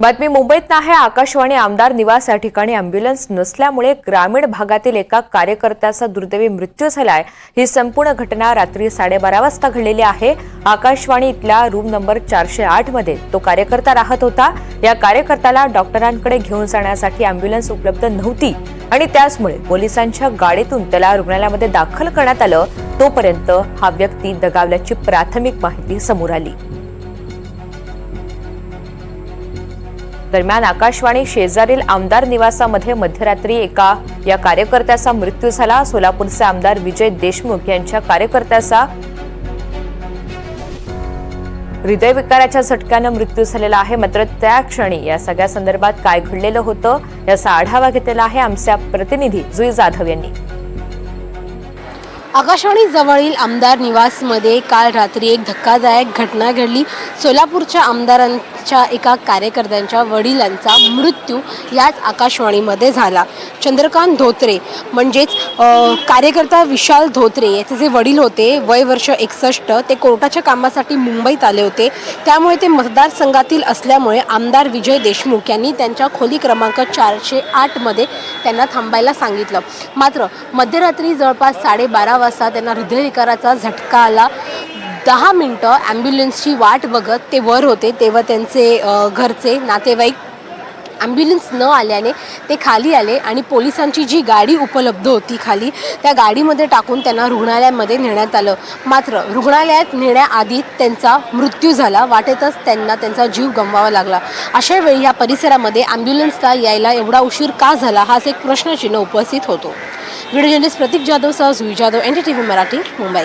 बातमी मुंबईत आहे आकाशवाणी आमदार निवास या ठिकाणी अँब्युलन्स नसल्यामुळे ग्रामीण भागातील एका कार्यकर्त्याचा दुर्दैवी मृत्यू झालाय. ही संपूर्ण घटना रात्री साडेबारा वाजता घडलेली आहे. आकाशवाणी इथल्या रूम नंबर चारशे आठमध्ये तो कार्यकर्ता राहत होता. या कार्यकर्त्याला डॉक्टरांकडे घेऊन जाण्यासाठी अँब्युलन्स उपलब्ध नव्हती आणि त्याचमुळे पोलिसांच्या गाडीतून त्याला रुग्णालयामध्ये दाखल करण्यात आलं. तोपर्यंत हा व्यक्ती दगावल्याची प्राथमिक माहिती समोर आली. दरम्यान आकाशवाणी शेजारील आमदार निवासामध्ये मध्यरात्री एका या कार्यकर्त्याचा मृत्यू झाला. सोलापूरचे आमदार विजय देशमुख यांच्या कार्यकर्त्याचा हृदयविकाराच्या झटक्यानं मृत्यू झालेला आहे. मात्र त्या क्षणी या सगळ्या संदर्भात काय घडलेलं होतं याचा आढावा घेतलेला आहे आमच्या प्रतिनिधी जुई जाधव यांनी. आकाशवाणी जवळील आमदार निवासमध्ये काल रात्री एक धक्कादायक घटना घडली. सोलापूरच्या आमदारां च्या एका कार्यकर्त्यांच्या वडिलांचा मृत्यू याच आकाशवाणीमध्ये झाला. चंद्रकांत धोत्रे म्हणजेच कार्यकर्ता विशाल धोत्रे याचे जे वडील होते वय वर्ष एकसष्ट ते कोर्टाच्या कामासाठी मुंबईत आले होते. त्यामुळे ते मतदारसंघातील असल्यामुळे आमदार विजय देशमुख यांनी त्यांच्या खोली क्रमांक चारशे आठमध्ये त्यांना थांबायला सांगितलं. मात्र मध्यरात्री जवळपास साडेबारा वाजता त्यांना हृदयविकाराचा झटका आला. दहा मिनटं ॲम्ब्युलन्सची वाट बघत ते वर होते तेव्हा त्यांचे घरचे नातेवाईक ॲम्ब्युलन्स न आल्याने ते खाली आले आणि पोलिसांची जी गाडी उपलब्ध होती खाली त्या गाडीमध्ये टाकून त्यांना रुग्णालयामध्ये नेण्यात आलं. मात्र रुग्णालयात नेण्याआधी त्यांचा मृत्यू झाला वाटेतच त्यांना त्यांचा जीव गमवावा लागला. अशा वेळी या परिसरामध्ये ॲम्ब्युलन्सला यायला एवढा उशीर का झाला हाच एक प्रश्नचिन्ह उपस्थित होतो. व्हिडिओ जर्नलिस्ट प्रतीक जाधवसह सुई Jadhav N T V Marathi Mumbai.